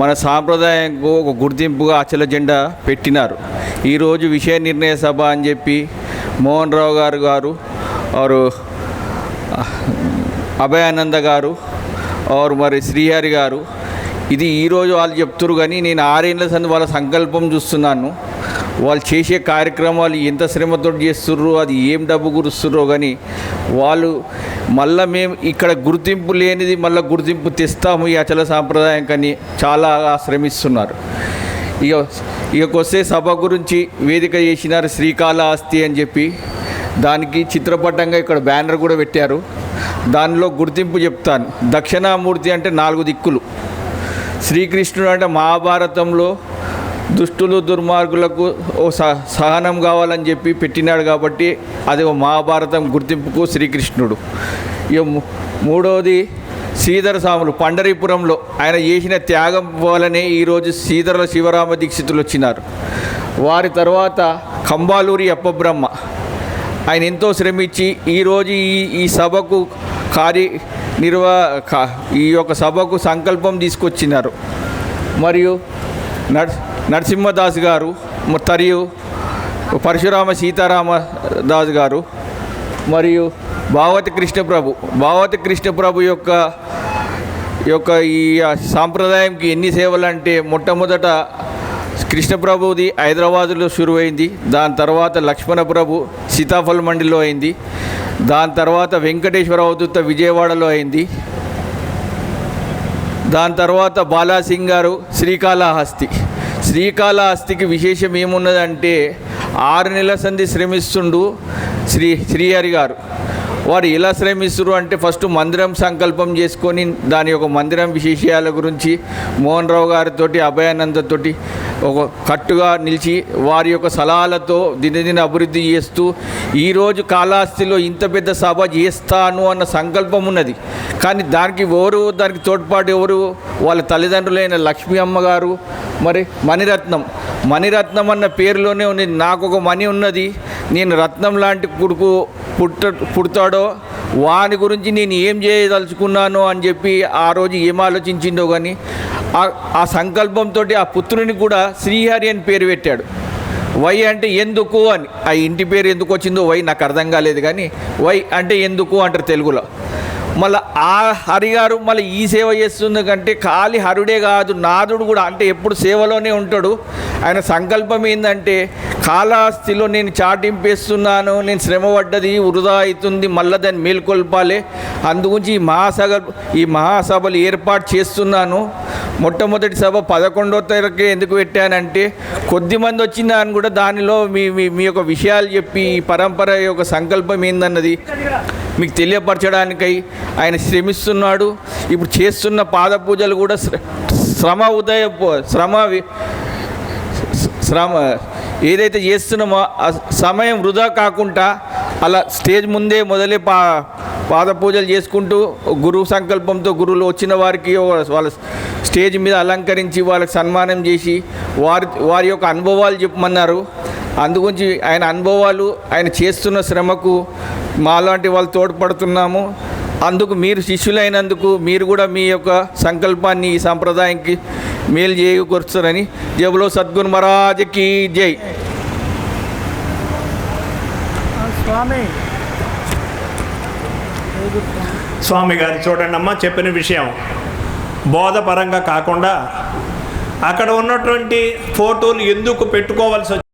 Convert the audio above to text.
మన సాంప్రదాయంకు ఒక గుర్తింపుగా అచల జెండా పెట్టినారు. ఈరోజు విషయ నిర్ణయ సభ అని చెప్పి మోహన్ రావు గారు గారు వారు అభయానంద గారు వారు మరి శ్రీహరి గారు. ఇది ఈరోజు వాళ్ళు చెప్తురు కానీ నేను ఆరేళ్ళ సంది వాళ్ళ సంకల్పం చూస్తున్నాను. వాళ్ళు చేసే కార్యక్రమాలు ఎంత శ్రమతో చేస్తుర్రో అది ఏం డబ్బు గురుస్తుర్రో కానీ వాళ్ళు మళ్ళీ మేము ఇక్కడ గుర్తింపు లేనిది మళ్ళీ గుర్తింపు తెస్తాము ఈ అచల సాంప్రదాయం కానీ చాలా శ్రమిస్తున్నారు. ఇక ఇకకొస్తే సభ గురించి వేదిక చేసినారు శ్రీకాళహస్తి అని చెప్పి. దానికి చిత్రపటంగా ఇక్కడ బ్యానర్ కూడా పెట్టారు. దానిలో గుర్తింపు చెప్తాను. దక్షిణామూర్తి అంటే నాలుగు దిక్కులు. శ్రీకృష్ణుడు అంటే మహాభారతంలో దుష్టులు దుర్మార్గులకు ఓ సహ- సహనం కావాలని చెప్పి పెట్టినాడు కాబట్టి అది ఓ మహాభారతం గుర్తింపుకు శ్రీకృష్ణుడు. ఇక మూడవది శ్రీధర స్వాములు పండరీపురంలో ఆయన చేసిన త్యాగం వల్లనే ఈరోజు శ్రీధర శివరామ దీక్షితులు వచ్చినారు. వారి తర్వాత కంబాలూరి అప్పబ్రహ్మ. ఆయన ఎంతో శ్రమించి ఈరోజు ఈ ఈ సభకు కార్య నిర్వా ఈ యొక్క సభకు సంకల్పం తీసుకొచ్చినారు. మరియు నర్ నరసింహదాస్ గారు మరియు పరశురామ సీతారామ దాస్ గారు మరియు భావతి కృష్ణప్రభు. భావతి కృష్ణప్రభు యొక్క యొక్క ఈ సాంప్రదాయంకి ఎన్ని సేవలు అంటే మొట్టమొదట కృష్ణప్రభుది హైదరాబాదులో షురువైంది దాని తర్వాత లక్ష్మణ ప్రభు సీతాఫల్ మండిలో అయింది దాని తర్వాత వెంకటేశ్వర అవధూత విజయవాడలో అయింది దాని తర్వాత బాలాసింగ్ గారు శ్రీకాళహస్తి. శ్రీకాళహస్తికి విశేషం ఏమున్నదంటే ఆరు నెలల సంధి శ్రమిస్తుండు శ్రీ శ్రీహరి గారు. వారు ఎలా శ్రమిస్తురు అంటే ఫస్ట్ మందిరం సంకల్పం చేసుకొని దాని యొక్క మందిరం విశేషాల గురించి మోహన్ రావు గారితో అభయానందతోటి ఒక కట్టుగా నిలిచి వారి యొక్క సలహాలతో దినదిన అభివృద్ధి చేస్తూ ఈరోజు కాళహస్తిలో ఇంత పెద్ద సభ చేస్తాను అన్న సంకల్పం ఉన్నది. కానీ దానికి ఎవరు దానికి తోడ్పాటు ఎవరు? వాళ్ళ తల్లిదండ్రులైన లక్ష్మీ అమ్మగారు మరి మణిరత్నం. మణిరత్నం అన్న పేరులోనే ఉంది. నాకు ఒక మణి ఉన్నది. నేను రత్నం లాంటి కొడుకు పుట్ట పుడతాడో వాని గురించి నేను ఏం చేయదలుచుకున్నాను అని చెప్పి ఆ రోజు ఏం ఆలోచించిండో కానీ ఆ- సంకల్పంతో ఆ పుత్రుని కూడా శ్రీహరి అని పేరు పెట్టాడు. వై అంటే ఎందుకు అని. ఆ ఇంటి పేరు ఎందుకు వచ్చిందో వై నాకు అర్థం కాలేదు కానీ వై అంటే ఎందుకు అంటారు తెలుగులో. మళ్ళీ ఆ హరి గారు మళ్ళీ ఈ సేవ చేస్తుంది కంటే ఖాళీ హరుడే కాదు నాదుడు కూడా అంటే ఎప్పుడు సేవలోనే ఉంటాడు. ఆయన సంకల్పం ఏంటంటే కాళహస్తిలో నేను చాటింపేస్తున్నాను నేను శ్రమ పడ్డది వృధా అవుతుంది మళ్ళీ దాన్ని మేల్కొల్పాలి. అందుగురించి ఈ మహాసభ ఈ మహాసభలు ఏర్పాటు చేస్తున్నాను. మొట్టమొదటి సభ పదకొండో తారీఖు ఎందుకు పెట్టానంటే కొద్ది మంది వచ్చిందా అని కూడా దానిలో మీ మీ మీ యొక్క విషయాలు చెప్పి ఈ పరంపర యొక్క సంకల్పం ఏందన్నది మీకు తెలియపరచడానికై ఆయన శ్రమిస్తున్నాడు. ఇప్పుడు చేస్తున్న పాద పూజలు కూడా శ్ర- శ్రమ ఉదయ శ్రమ శ్రమ ఏదైతే చేస్తున్నామో ఆ సమయం వృధా కాకుండా అలా స్టేజ్ ముందే మొదలే పా పాద పూజలు చేసుకుంటూ గురువు సంకల్పంతో గురువులు వచ్చిన వారికి వాళ్ళ స్టేజ్ మీద అలంకరించి వాళ్ళకి సన్మానం చేసి వారి వారి యొక్క అనుభవాలు చెప్పమన్నారు. అందుగురించి ఆయన అనుభవాలు ఆయన చేస్తున్న శ్రమకు మాలాంటి వాళ్ళు తోడ్పడుతున్నాము. అందుకు మీరు శిష్యులైనందుకు మీరు కూడా మీ యొక్క సంకల్పాన్ని ఈ సంప్రదాయానికి మేలు చేయకూరుస్తారని జబులో సద్గురు మహారాజకి జై. స్వామి. స్వామి గారు చూడండి అమ్మా చెప్పిన విషయం. బోధపరంగా కాకుండా అక్కడ ఉన్నటువంటి ఫోటోలు ఎందుకు పెట్టుకోవాల్సి